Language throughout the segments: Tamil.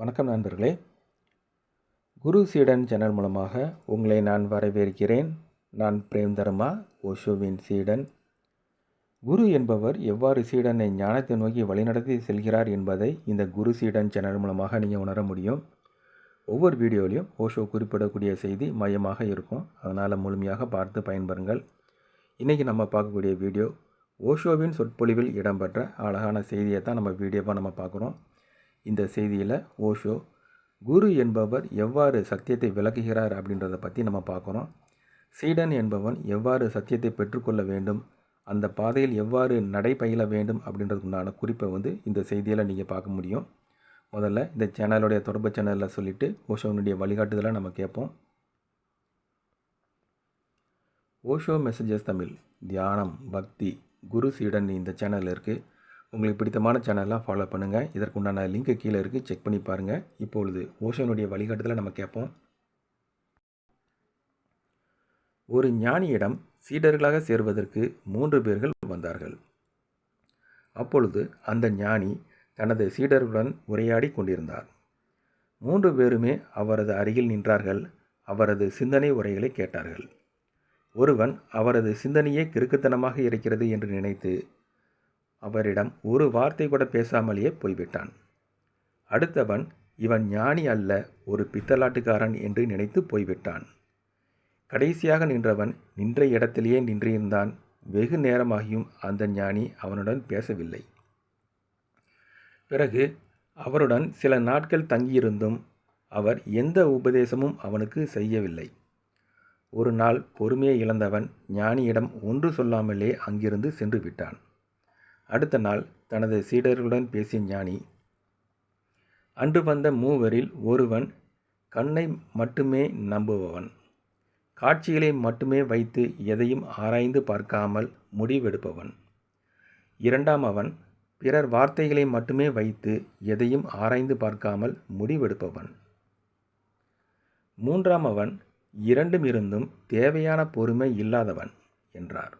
வணக்கம் நண்பர்களே. குரு சீடன் சேனல் மூலமாக உங்களை நான் வரவேற்கிறேன். நான் பிரேம் தர்மா ஓஷோவின் சீடன். குரு என்பவர் எவ்வாறு சீடனை ஞானத்தை நோக்கி வழிநடத்தி செல்கிறார் என்பதை இந்த குரு சீடன் சேனல் மூலமாக நீங்கள் உணர முடியும். ஒவ்வொரு வீடியோலையும் ஓஷோ குறிப்பிடக்கூடிய செய்தி மையமாக இருக்கும். அதனால் முழுமையாக பார்த்து பயன்பெறுங்கள். இன்றைக்கி நம்ம பார்க்கக்கூடிய வீடியோ ஓஷோவின் சொற்பொழிவில் இடம்பெற்ற அழகான செய்தியை தான் நம்ம வீடியோவாக நம்ம பார்க்குறோம். இந்த செய்தியில் ஓஷோ குரு என்பவர் எவ்வாறு சத்தியத்தை விளக்குகிறார் அப்படின்றத பற்றி நம்ம பார்க்குறோம் சீடன் என்பவன் எவ்வாறு சத்தியத்தை பெற்றுக்கொள்ள வேண்டும் அந்த பாதையில் எவ்வாறு நடைபயில வேண்டும் அப்படின்றதுக்குண்டான குறிப்பை வந்து இந்த செய்தியில் நீங்கள் பார்க்க முடியும். முதல்ல இந்த சேனலுடைய தொடர்பு சேனலில் சொல்லிவிட்டு ஓஷோனுடைய வழிகாட்டுதலை நம்ம கேட்போம். ஓஷோ மெசேஜஸ் தமிழ். தியானம் பக்தி குரு சீடன் இந்த சேனல் இருக்குது உங்களுக்கு பிடித்தமான சேனல்லாம் ஃபாலோ பண்ணுங்கள் இதற்குண்டான லிங்க்கு கீழே இருக்குது செக் பண்ணி பாருங்கள் இப்பொழுது ஓஷோனுடைய வழிகாட்டுதலை நம்ம கேட்போம். ஒரு ஞானியிடம் சீடர்களாக சேர்வதற்கு மூன்று பேர்கள் வந்தார்கள். அப்பொழுது அந்த ஞானி தனது சீடர்களுடன் உரையாடி கொண்டிருந்தார். மூன்று பேருமே அவரது அருகில் நின்றார்கள். அவரது சிந்தனை உரைகளை கேட்டார்கள். ஒருவன் அவரது சிந்தனையே கிறுக்குத்தனமாக இருக்கிறது என்று நினைத்து அவரிடம் ஒரு வார்த்தை கூட பேசாமலேயே போய்விட்டான். அடுத்தவன் இவன் ஞானி அல்ல ஒரு பித்தலாட்டுக்காரன் என்று நினைத்து போய்விட்டான். கடைசியாக நின்றவன் நின்ற இடத்திலேயே நின்றிருந்தான் வெகு நேரமாகியும் அந்த ஞானி அவனுடன் பேசவில்லை. பிறகு அவருடன் சில நாட்கள் தங்கியிருந்தும் அவர் எந்த உபதேசமும் அவனுக்கு செய்யவில்லை. ஒரு நாள் பொறுமையை இழந்தவன் ஞானியிடம் ஒன்று சொல்லாமலே அங்கிருந்து சென்று விட்டான். அடுத்த நாள் தனது சீடர்களுடன் பேசிய ஞானி அன்று வந்த மூவரில் ஒருவன் கண்ணை மட்டுமே நம்புபவன். காட்சிகளை மட்டுமே வைத்து எதையும் ஆராய்ந்து பார்க்காமல் முடிவெடுப்பவன். இரண்டாம் அவன் பிறர் வார்த்தைகளை மட்டுமே வைத்து எதையும் ஆராய்ந்து பார்க்காமல் முடிவெடுப்பவன். மூன்றாம் அவன் இரண்டும் இருந்தும் தேவையான பொறுமை இல்லாதவன் என்றார்.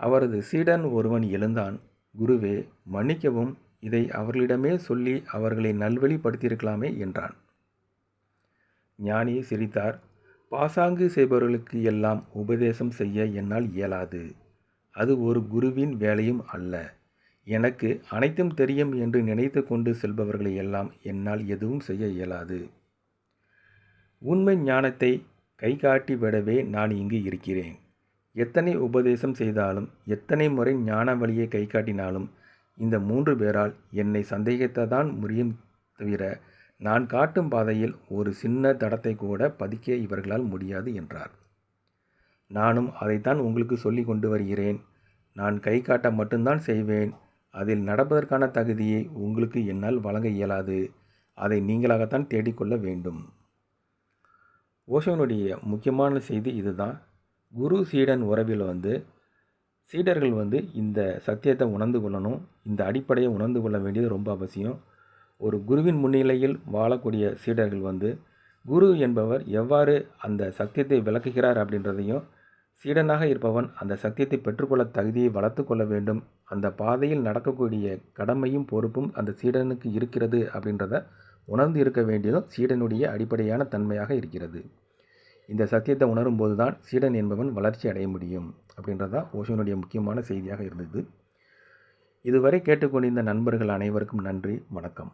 அவரது சீடன் ஒருவன் எழுந்தான். குருவே மன்னிக்கவும் இதை அவர்களிடமே சொல்லி அவர்களை நல்வழிப்படுத்தியிருக்கலாமே என்றான். ஞானி சிரித்தார். பாசாங்கு செய்பவர்களுக்கு எல்லாம் உபதேசம் செய்ய என்னால் இயலாது. அது ஒரு குருவின் வேலையும் அல்ல. எனக்கு அனைத்தும் தெரியும் என்று நினைத்து கொண்டு செல்பவர்களை எல்லாம் என்னால் எதுவும் செய்ய இயலாது. உண்மை ஞானத்தை கை காட்டி விடவே நான் இங்கு இருக்கிறேன். எத்தனை உபதேசம் செய்தாலும் எத்தனை முறை ஞான வழியை கை காட்டினாலும் இந்த மூன்று பேரால் என்னை சந்தேகத்தை முடியும் தவிர நான் காட்டும் பாதையில் ஒரு சின்ன தடத்தை கூட பதிக்க இவர்களால் முடியாது என்றார். நானும் அதைத்தான் உங்களுக்கு சொல்லி கொண்டு வருகிறேன். நான் கை காட்ட மட்டும்தான் செய்வேன். அதில் நடப்பதற்கான தகுதியை உங்களுக்கு என்னால் வழங்க இயலாது. அதை நீங்களாகத்தான் தேடிக்கொள்ள வேண்டும். ஓஷோனுடைய முக்கியமான செய்தி இதுதான். குரு சீடன் உறவில் வந்து சீடர்கள் வந்து இந்த சத்தியத்தை உணர்ந்து கொள்ளணும் இந்த அடிப்படையை உணர்ந்து கொள்ள வேண்டியது ரொம்ப அவசியம். ஒரு குருவின் முன்னிலையில் வாழக்கூடிய சீடர்கள் வந்து குரு என்பவர் எவ்வாறு அந்த சத்தியத்தை விளக்குகிறார் அப்படின்றதையும் சீடனாக இருப்பவன் அந்த சத்தியத்தை பெற்றுக்கொள்ள தகுதியை வளர்த்து கொள்ள வேண்டும் அந்த பாதையில் நடக்கக்கூடிய கடமையும் பொறுப்பும் அந்த சீடனுக்கு இருக்கிறது அப்படின்றத உணர்ந்து இருக்க வேண்டியதும் சீடனுடைய அடிப்படையான தன்மையாக இருக்கிறது. இந்த சத்தியத்தை உணரும் போது தான் சீடன் என்பவன் வளர்ச்சி அடைய முடியும் அப்படின்றதா ஓஷோனுடைய முக்கியமான செய்தியாக இருந்தது. இதுவரை கேட்டுக்கொண்டிருந்த நண்பர்கள் அனைவருக்கும் நன்றி வணக்கம்.